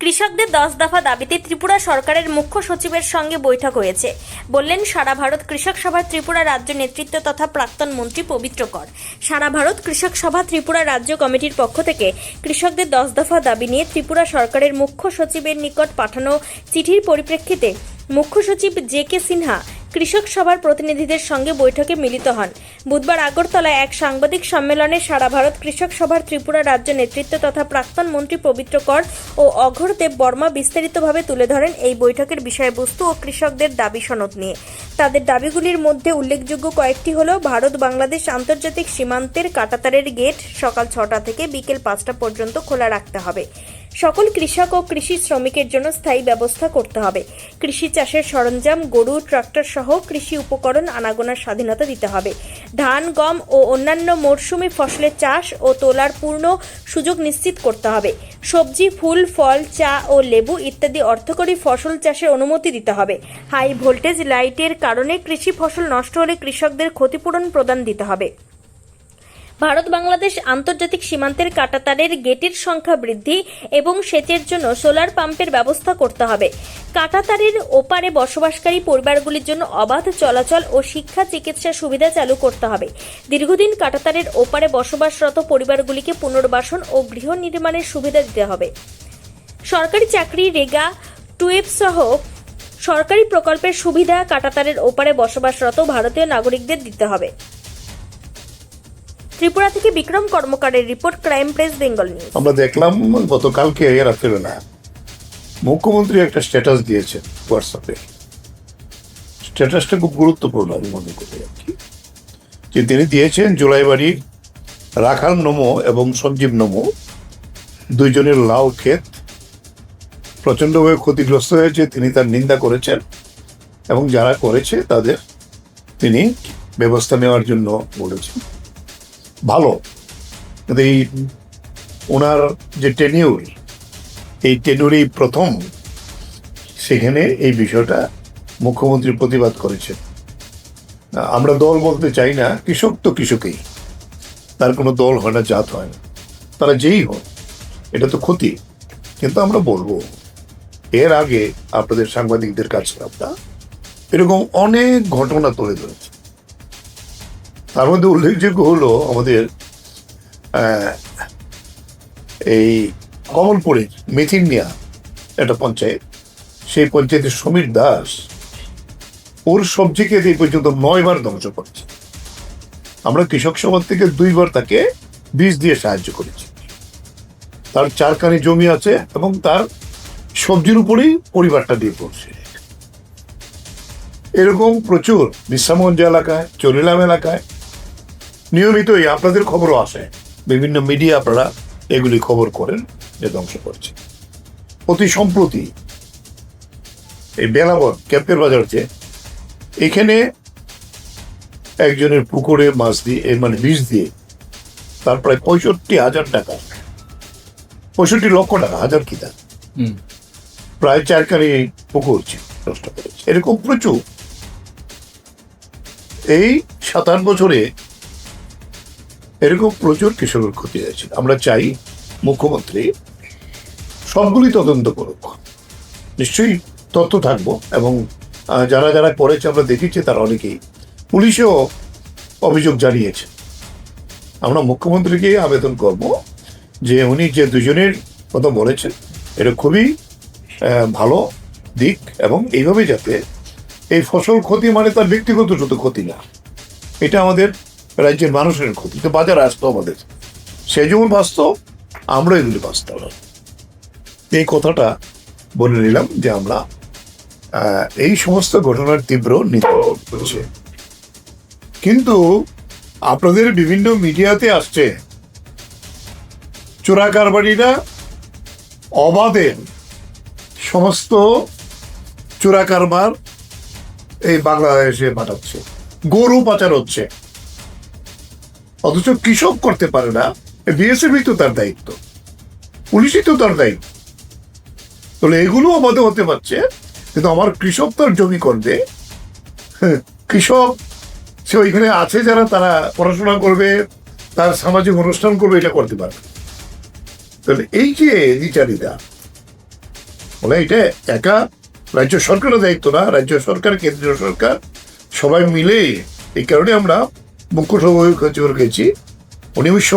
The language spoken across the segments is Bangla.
কৃষকদের দশ দফা দাবিতে ত্রিপুরা সরকারের মুখ্য সচিবের সঙ্গে বৈঠক হয়েছে। বললেন, সারা ভারত কৃষক সভা ত্রিপুরা রাজ্য নেতৃত্ব তথা প্রাক্তন মন্ত্রী পবিত্র কর। সারা ভারত কৃষক সভা ত্রিপুরা রাজ্য কমিটির পক্ষ থেকে কৃষকদের দশ দফা দাবি নিয়ে ত্রিপুরা সরকারের মুখ্য সচিবের নিকট পাঠানো চিঠির পরিপ্রেক্ষিতে মুখ্য সচিব জে কে সিনহা কৃষক সভার প্রতিনিধিদের সঙ্গে বৈঠকে মিলিত হন। বুধবার আগরতলায় এক সাংবাদিক সম্মেলনে সারা ভারত কৃষক সভার ত্রিপুরা রাজ্য নেতৃত্ব তথা প্রাক্তন মন্ত্রী পবিত্র কর ও অঘরদেব বর্মা বিস্তারিতভাবে তুলে ধরেন এই বৈঠকের বিষয়বস্তু ও কৃষকদের দাবি সনদ নিয়ে। তাদের দাবিগুলির মধ্যে উল্লেখযোগ্য কয়েকটি হল ভারত বাংলাদেশ আন্তর্জাতিক সীমান্তের কাটাতারের গেট সকাল ছটা থেকে বিকেল পাঁচটা পর্যন্ত খোলা রাখতে হবে। সকল কৃষক ও কৃষি শ্রমিকের জন্য স্থায়ী ব্যবস্থা করতে হবে। কৃষি চাষের সরঞ্জাম, গরু, ট্রাক্টর সহ কৃষি উপকরণ আনাগোনার স্বাধীনতা দিতে হবে। ধান, গম ও অন্যান্য মরশুমি ফসলের চাষ ও তোলার পূর্ণ সুযোগ নিশ্চিত করতে হবে। সবজি, ফুল, ফল, চা ও লেবু ইত্যাদি অর্থকরী ফসল চাষের অনুমতি দিতে হবে। হাই ভোল্টেজ লাইটের কারণে কৃষি ফসল নষ্ট হলে কৃষকদের ক্ষতিপূরণ প্রদান দিতে হবে। ভারত বাংলাদেশ আন্তর্জাতিক সীমান্তের কাটাতারের গেটের সংখ্যা বৃদ্ধি এবং সেচের জন্য সোলার পাম্পের ব্যবস্থা করতে হবে। কাটাতারের ওপারে বসবাসকারী পরিবারগুলির জন্য অবাধ চলাচল ও শিক্ষা চিকিৎসা সুবিধা চালু করতে হবে। দীর্ঘদিন কাটাতারের ওপারে বসবাসরত পরিবারগুলিকে পুনর্বাসন ও গৃহ নির্মাণের সুবিধা দিতে হবে। সরকারি চাকরি রেগা টুয়েব সহ সরকারি প্রকল্পের সুবিধা কাটাতারের ওপারে বসবাসরত ভারতীয় নাগরিকদের দিতে হবে। ত্রিপুরা থেকে Bikram কর্মকারের report crime press Bengal news. আমরা দেখলাম, গতকালকে রাত্রেবেলা মুখ্যমন্ত্রী একটা স্ট্যাটাস দিয়েছেন হোয়াটসঅ্যাপে স্ট্যাটাসটা খুব গুরুত্বপূর্ণ আমি মনে করি আর কি। যে তিনি দিয়েছেন জুলাইবাড়ির রাখাল নমো এবং সঞ্জীব নমো, দুইজনের লাউ ক্ষেত। প্রচণ্ডভাবে ক্ষতিগ্রস্ত হয়েছে, তিনি তার নিন্দা করেছেন এবং যারা করেছে তাদের তিনি ব্যবস্থা নেওয়ার জন্য বলেছেন। ভালো। কিন্তু এই ওনার যে টেনিউর এই টেনিউরেই প্রথম সেখানে এই বিষয়টা মুখ্যমন্ত্রী প্রতিবাদ করেছেন। আমরা দল বলতে চাই না কৃষক তো কৃষকই। তার কোনো দল হয় না জাত হয় না। তারা যেই হোক এটা তো ক্ষতি। কিন্তু আমরা বলব এর আগে আপনাদের সাংবাদিকদের কাছে আমরা এরকম অনেক ঘটনা তুলে ধরেছি। তার মধ্যে উল্লেখযোগ্য হলো আমাদের এই কমলপুরের মিথিনিয়া একটা পঞ্চায়েত। সেই পঞ্চায়েতের সমীর দাস ওর সবজিকে এই পর্যন্ত নয়বার ধ্বংস করেছে। আমরা কৃষক সভা থেকে দুইবার তাকে বীজ দিয়ে সাহায্য করেছি। তার চারখানি জমি আছে এবং তার সবজির উপরেই পরিবারটা দিয়ে পড়ছে। এরকম প্রচুর বিশ্রামগঞ্জ এলাকায়, চরিলাম এলাকায় নিয়মিতই আপনাদের খবরও আসে। বিভিন্ন মিডিয়া আপনারা এগুলি খবর করেন যে ধ্বংস করছে। অতি সম্প্রতি এই বেলাবর ক্যাম্পের বাজার যে এখানে একজনের পুকুরে মাছ দিয়ে মানে বীজ দিয়ে তার প্রায় পঁয়ষট্টি হাজার টাকা পঁয়ষট্টি লক্ষ টাকা হাজার কি তা প্রায় চারখানি পুকুর ছিল, নষ্ট করেছে। এরকম প্রচুর। এই সাত আট বছরে এরকম প্রচুর কৃষকের ক্ষতি হয়েছে আমরা চাই মুখ্যমন্ত্রী সবগুলি তদন্ত করুক। নিশ্চয়ই তথ্য থাকব এবং যারা যারা করেছে আমরা দেখেছি, তারা অনেকেই। পুলিশেও অভিযোগ জানিয়েছে। আমরা মুখ্যমন্ত্রীকে আবেদন করব যে উনি যে দুজনের কথা বলেছেন, এটা খুবই ভালো দিক এবং এইভাবে যাতে এই ফসল ক্ষতি মানে তার ব্যক্তিগত শুধু ক্ষতি না, এটা আমাদের রাজ্যের মানুষের ক্ষতি। তো বাজারে আসতো আমাদের। সে যেমন বাস্তব আমরা এগুলি বাস্তব এই কথাটা বলে নিলাম যে আমরা এই সমস্ত ঘটনার তীব্র নিন্দা কিন্তু আপনাদের বিভিন্ন মিডিয়াতে আসছে, চোরা কারবারিরা অবাধে সমস্ত চোরা কারবার এই বাংলাদেশে পাঠাচ্ছে, গরু পাচার হচ্ছে। অথচ কৃষক করতে পারে না বিএসএফই তো তার দায়িত্ব। পুলিশই তো তার দায়িত্ব। তাহলে এগুলো আমাদের হতে পারছে কিন্তু আমার কৃষক তার জমি করবে। হ্যাঁ, কৃষক সে ওইখানে আছে যারা তারা পড়াশোনা করবে তার সামাজিক অনুষ্ঠান করবে এটা করতে পারবে। তাহলে এই যে দ্বিচারিতা বলে এটা একা রাজ্য সরকারের দায়িত্ব না রাজ্য সরকার কেন্দ্রীয় সরকার সবাই মিলে এই কারণে আমরা মুখ্য সচিবের গেছি উনি অবশ্য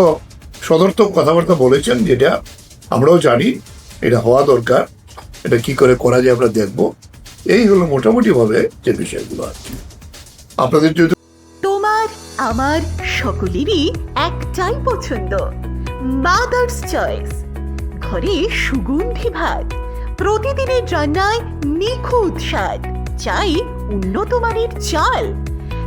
সদর্থক কথাবার্তা বলেছেন যেটা আমরাও জানি, এটা হওয়া দরকার, এটা কি করে করা যায় আমরা দেখব। এই হলো মোটামুটিভাবে যে বিষয়গুলো কি। আপনাদের যদি তোমার, আমার সকলেরই একটাই পছন্দ মাদার্স চয়েস ঘরে সুগন্ধি ভাত, প্রতিদিনের রান্নায় নিখুঁত স্বাদ, চাই উন্নত মানের চাল।